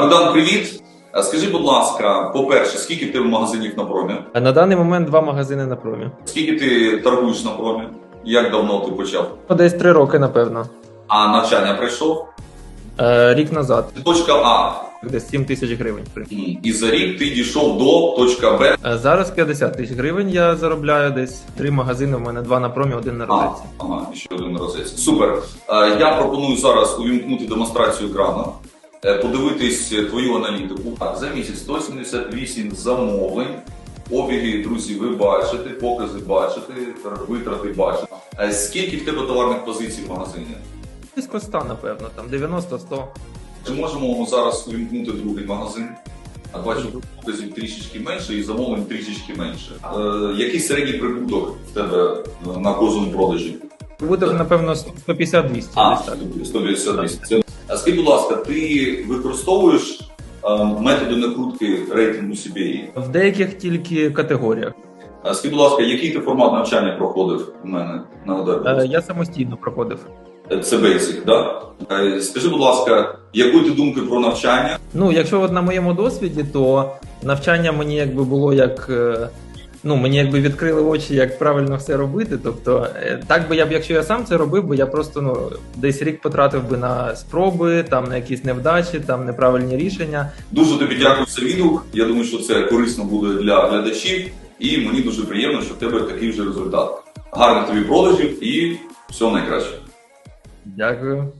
Богдан, привіт. Скажи, будь ласка, по-перше, скільки в тебе магазинів на промі? На даний момент два магазини на промі. Скільки ти торгуєш на промі? Як давно ти почав? Ну, Десь три роки, напевно. А навчання пройшов? Е, рік назад, Точка А. десь 7 тисяч гривень. І за рік ти дійшов до точка Б. Е, зараз 50 тисяч гривень я заробляю десь. Три магазини, у мене два на промі, один на розетці. ага, ще один на розець. Супер. Е, Я пропоную зараз увімкнути демонстрацію екрану, Е, подивитись е, твою аналітику. так, За місяць 178 замовлень, обіги, друзі, ви бачите, покази бачите, витрати бачите. Скільки в тебе товарних позицій в магазині? Близько 100, напевно, там 90-100. Чи можемо зараз увімкнути другий магазин? А бачу, показів трішечки менше і замовлень трішечки менше. Е, Який середній прибуток в тебе е, на кожному продажі? Буде, напевно, 150-200. А, 150-200. А Скажіть, будь ласка, ти використовуєш е, методи накрутки рейтингу CBA? В деяких тільки категоріях. А Скажіть, будь ласка, який ти формат навчання проходив у мене на ОДЕ? Я самостійно проходив. Е, це Basic, да? Е, скажи, будь ласка, якої ти думки про навчання? Ну, якщо от на моєму досвіді, то навчання мені якби було як Ну, мені якби відкрили очі, як правильно все робити. Тобто, е, так би я б, якщо я сам це робив, би я просто ну десь рік потратив би на спроби, там на якісь невдачі, там неправильні рішення. Дуже тобі дякую за відгук. Я думаю, що це корисно буде для глядачів, і мені дуже приємно, що в тебе такий вже результат. Гарних тобі продажів і всього найкращого. Дякую.